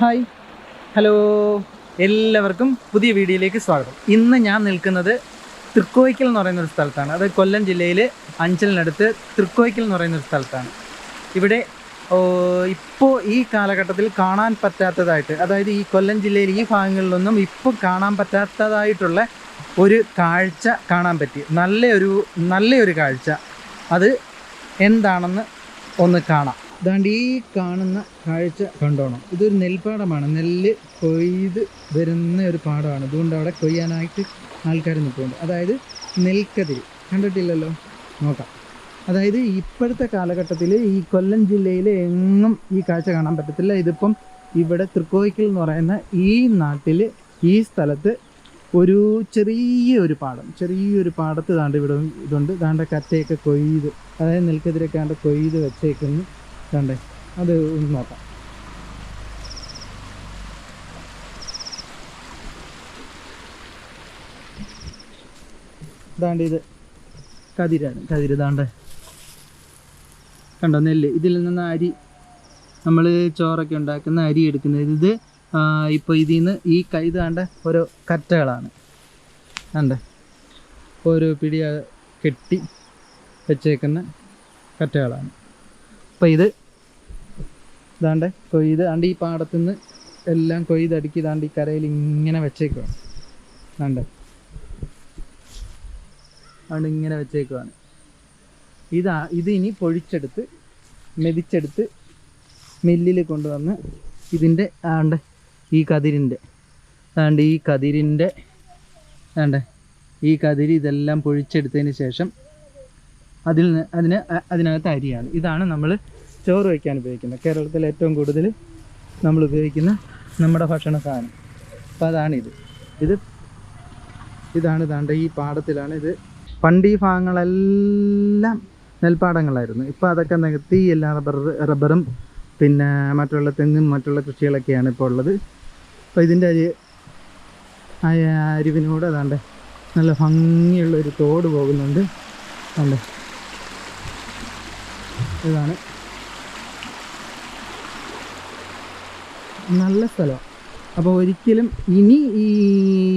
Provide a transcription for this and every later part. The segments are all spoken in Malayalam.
ഹായ്. ഹലോ. എല്ലാവർക്കും പുതിയ വീഡിയോയിലേക്ക് സ്വാഗതം. ഇന്ന് ഞാൻ നിൽക്കുന്നത് തൃക്കോയ്ക്കൽ എന്ന് പറയുന്ന ഒരു സ്ഥലത്താണ്. അത് കൊല്ലം ജില്ലയിൽ അഞ്ചലിനടുത്ത് തൃക്കോയ്ക്കൽ എന്ന് പറയുന്ന ഒരു സ്ഥലത്താണ്. ഇവിടെ ഇപ്പോൾ ഈ കാലഘട്ടത്തിൽ കാണാൻ പറ്റാത്തതായിട്ട് അതായത് ഈ കൊല്ലം ജില്ലയിൽ ഈ ഭാഗങ്ങളിലൊന്നും ഇപ്പോൾ കാണാൻ പറ്റാത്തതായിട്ടുള്ള ഒരു കാഴ്ച കാണാൻ പറ്റി. നല്ലൊരു നല്ലൊരു കാഴ്ച. അത് എന്താണെന്ന് ഒന്ന് കാണാം. ഇതാണ്ട് ഈ കാണുന്ന കാഴ്ച കണ്ടോണം. ഇതൊരു നെൽപ്പാടമാണ്. നെല്ല് കൊയ്ത് വരുന്ന ഒരു പാടമാണ്. അതുകൊണ്ട് അവിടെ കൊയ്യാനായിട്ട് ആൾക്കാർ നിൽക്കുന്നുണ്ട് അതായത് നെൽക്കതിരി. കണ്ടിട്ടില്ലല്ലോ? നോക്കാം. അതായത് ഇപ്പോഴത്തെ കാലഘട്ടത്തിൽ ഈ കൊല്ലം ജില്ലയിൽ എങ്ങും ഈ കാഴ്ച കാണാൻ പറ്റത്തില്ല. ഇതിപ്പം ഇവിടെ തൃക്കോയിക്കൽ എന്ന് പറയുന്ന ഈ നാട്ടിൽ ഈ സ്ഥലത്ത് ഒരു ചെറിയ ഒരു പാടം. ചെറിയൊരു പാടത്ത് താണ്ട് ഇവിടെ ഇതുണ്ട്. താണ്ട കറ്റയൊക്കെ കൊയ്ത് അതായത് നെൽക്കതിരൊക്കെ ആണ്ട് കൊയ്ത് വെച്ചേക്കുന്നു. ദാണ്ടേ അത് ഒന്ന് നോക്കാം. ദാണ്ട് ഇത് കതിരാണ് കതിര് ദാണ്ട് കണ്ടോ നെല്ല്. ഇതിൽ നിന്ന് അരി നമ്മൾ ചോറൊക്കെ ഉണ്ടാക്കുന്ന അരി എടുക്കുന്നത് ഇത് ഇപ്പോൾ ഇതിൽ നിന്ന് ഈ കൈ ദാണ്ട ഓരോ കറ്റകളാണ്. കണ്ടേ? ഓരോ പിടി ആ കെട്ടി വെച്ചേക്കുന്ന കറ്റകളാണ്. അപ്പോൾ ഇത് ദാണ്ടെ കൊയ്ത് ആണ്ട് ഈ പാടത്തു നിന്ന് എല്ലാം കൊയ്തടുക്കി ഇതാണ്ട് ഈ കരയിൽ ഇങ്ങനെ വെച്ചേക്കുവാണ്. ഇതാണ്ട് അതുകൊണ്ട് ഇങ്ങനെ വെച്ചേക്കുവാണ്. ഇതാ ഇത് ഇനി പൊഴിച്ചെടുത്ത് മെതിച്ചെടുത്ത് മില്ലിൽ കൊണ്ടുവന്ന് ഇതിന്റെ ആണ്ട് ഈ കതിരിന്റെ ആണ്ട് ഈ കതിരിന്റെ ആണ്ട് ഈ കതിരി ഇതെല്ലാം പൊഴിച്ചെടുത്തതിന് ശേഷം അതിൽ നിന്ന് അതിന് അതിനകത്ത് അരിയാണ്. ഇതാണ് നമ്മൾ ചോറ് വയ്ക്കാൻ ഉപയോഗിക്കുന്നത് കേരളത്തിൽ ഏറ്റവും കൂടുതൽ നമ്മൾ ഉപയോഗിക്കുന്ന നമ്മുടെ ഭക്ഷണ സാധനം. അപ്പോൾ അതാണിത് ഇത്. ഇതാണ് ഇതാണ്ട് ഈ പാടത്തിലാണ് ഇത്. പണ്ട് ഈ ഭാഗങ്ങളെല്ലാം നെൽപ്പാടങ്ങളായിരുന്നു. ഇപ്പോൾ അതൊക്കെ നികത്തി എല്ലാ റബ്ബർ റബ്ബറും പിന്നെ മറ്റുള്ള തെങ്ങും മറ്റുള്ള കൃഷികളൊക്കെയാണ് ഇപ്പോൾ ഉള്ളത്. അപ്പോൾ ഇതിന്റെ അരി ആ അരിവിനോട് അതാണ്ട് നല്ല ഭംഗിയുള്ളൊരു തോട് പോകുന്നുണ്ട്. അല്ലേ ഇതാണ് നല്ല സ്ഥലമാണ് അപ്പോൾ ഒരിക്കലും ഇനി ഈ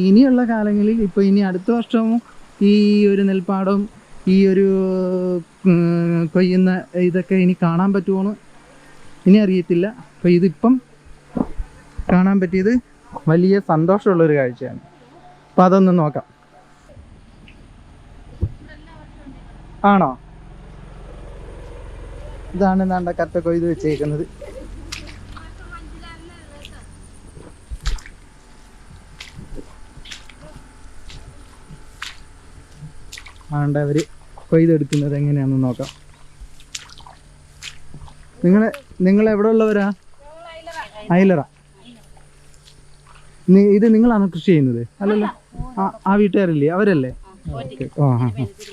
ഇനിയുള്ള കാലങ്ങളിൽ ഇപ്പോൾ ഇനി അടുത്ത വർഷവും ഈ ഒരു നെൽപ്പാടവും ഈ ഒരു കൊയ്യുന്ന ഇതൊക്കെ ഇനി കാണാൻ പറ്റുമോന്ന് ഇനി അറിയത്തില്ല. അപ്പോൾ ഇതിപ്പം കാണാൻ പറ്റിയത് വലിയ സന്തോഷമുള്ളൊരു കാഴ്ചയാണ്. അപ്പോൾ അതൊന്ന് നോക്കാം. ആണോ? ഇതാണ് നാണ്ട കറ്റ കൊയ്ത് വെച്ചേക്കുന്നത്. ആണ്ട് അവർ കൊയ്തെടുക്കുന്നത് എങ്ങനെയാണെന്ന് നോക്കാം. നിങ്ങൾ നിങ്ങൾ എവിടെ ഉള്ളവരാ? അയിലറ. ഇത് നിങ്ങളാണ് കൃഷി ചെയ്യുന്നത്? അല്ലല്ലോ. ആ വീട്ടുകാരല്ലേ? അവരല്ലേ? ഓക്കെ. ആ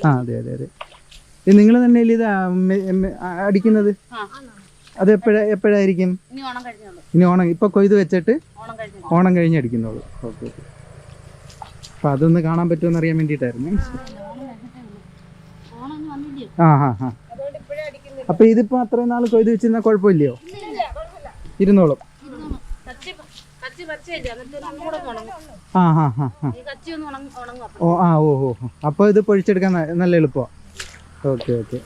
ആ അതെ അതെ അതെ. ഇത് നിങ്ങൾ തന്നെ ഇത് അടിക്കുന്നത്? അത് എപ്പോഴാ എപ്പോഴായിരിക്കും? ഇനി ഓണം ഇപ്പൊ കൊയ്ത് വെച്ചിട്ട് ഓണം കഴിഞ്ഞു അടിക്കുന്നുള്ളൂ ഓക്കെ അപ്പൊ അതൊന്ന് കാണാൻ പറ്റുമെന്ന് അറിയാൻ വേണ്ടിയിട്ടായിരുന്നു. ആ ഹാ ഹാ അപ്പൊ ഇതിപ്പോ അത്രയും നാൾ കൊയ്ത് വെച്ചിരുന്ന കുഴപ്പമില്ലയോ? ഇരുന്നോളും. ആ ഹാ ഹാ ഹാ ഓ ആ ഓ ഓ. അപ്പൊ ഇത് പൊഴിച്ചെടുക്കാൻ നല്ല എളുപ്പമാണ് ഓക്കെ ഓക്കെ.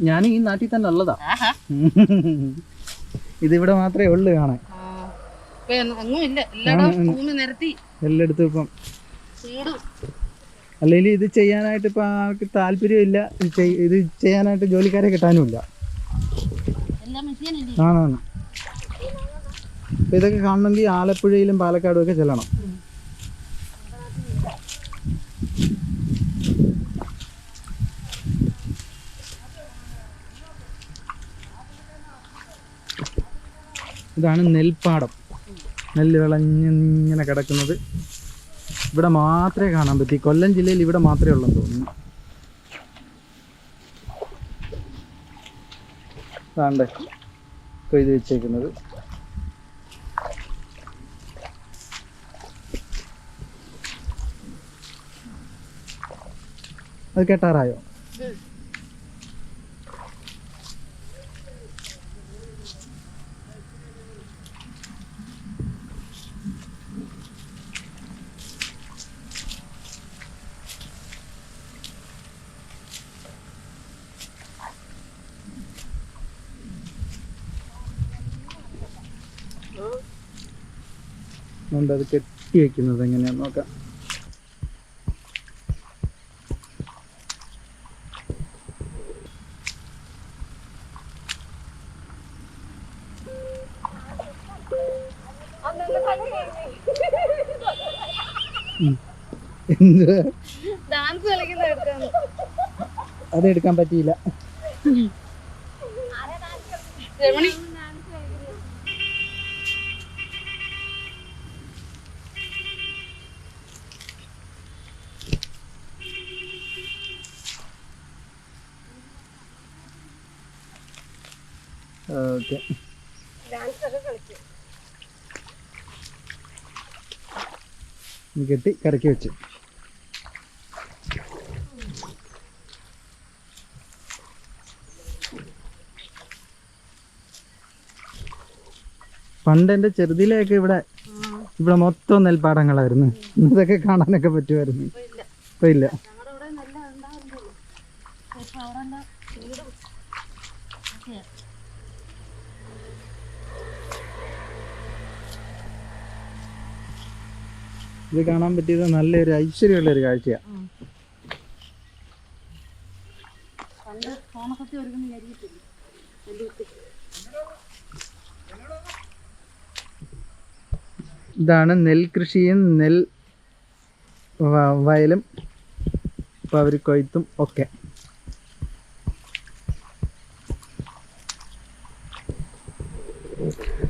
ഞാൻ ഈ നാട്ടിൽ തന്നെ ഉള്ളതാ. ഇതിവിടെ മാത്രമേ ഉള്ളു കാണാൻ. എല്ലായിടത്തും ഇപ്പം അല്ലെങ്കിൽ ഇത് ചെയ്യാനായിട്ട് ഇപ്പം ആൾക്ക് താല്പര്യമില്ല. ഇത് ഇത് ചെയ്യാനായിട്ട് ജോലിക്കാരെ കിട്ടാനുമില്ല. ആണാണ്. അപ്പം ഇതൊക്കെ കാണണമെങ്കിൽ ആലപ്പുഴയിലും പാലക്കാടും ഒക്കെ ചെല്ലണം. ഇതാണ് നെൽപ്പാടം. നെല്ല് വിളഞ്ഞിങ്ങനെ കിടക്കുന്നത്. ഇവിടെ മാത്രമേ കാണാൻ പറ്റി. കൊല്ലം ജില്ലയിൽ ഇവിടെ മാത്രമേ ഉള്ളെന്ന് തോന്നുന്നു. ഇതാണ്ട്. കൊയ്ത് വെച്ചേക്കുന്നത്. അത് കെട്ടാറായോ? അതുകൊണ്ട് അത് കെട്ടി വെക്കുന്നത് എങ്ങനെയാന്ന് നോക്കാം. അതെടുക്കാൻ എന്തുവാ ഡാൻസ് കളിക്കുന്ന എടുക്കാണ് അത് എടുക്കാൻ പറ്റിയില്ല. രമണി ഓക്കെ. കെട്ടി കറക്കി വെച്ചു. പണ്ട് എന്റെ ചെറുതിലെയൊക്കെ ഇവിടെ ഇവിടെ മൊത്തം നെൽപ്പാടങ്ങളായിരുന്നു. ഇതൊക്കെ കാണാനൊക്കെ പറ്റുമായിരുന്നു. ഇപ്പൊ ഇല്ല. ഞങ്ങളുടെ ഇവിടെ നല്ല ഉണ്ടാവുന്നുള്ളൂ ഇപ്പൊ അവിടെ എല്ലാം വീടും ഒക്കെയാ. ഇത് കാണാൻ പറ്റിയത് നല്ലൊരു ഐശ്വര്യമുള്ള ഒരു കാഴ്ചയാണ് ഇതാണ് നെൽകൃഷിയും നെൽ വയലും വയലും പവരിക്കൊയ്ത്തും ഒക്കെ.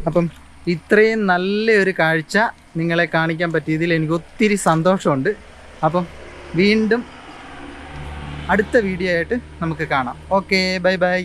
അപ്പം ഇത്രയും നല്ലൊരു കാഴ്ച. നിങ്ങളെ കാണിക്കാൻ പറ്റിയതിൽ എനിക്ക് ഒത്തിരി സന്തോഷമുണ്ട്. അപ്പം വീണ്ടും അടുത്ത വീഡിയോ ആയിട്ട് നമുക്ക് കാണാം. Okay bye bye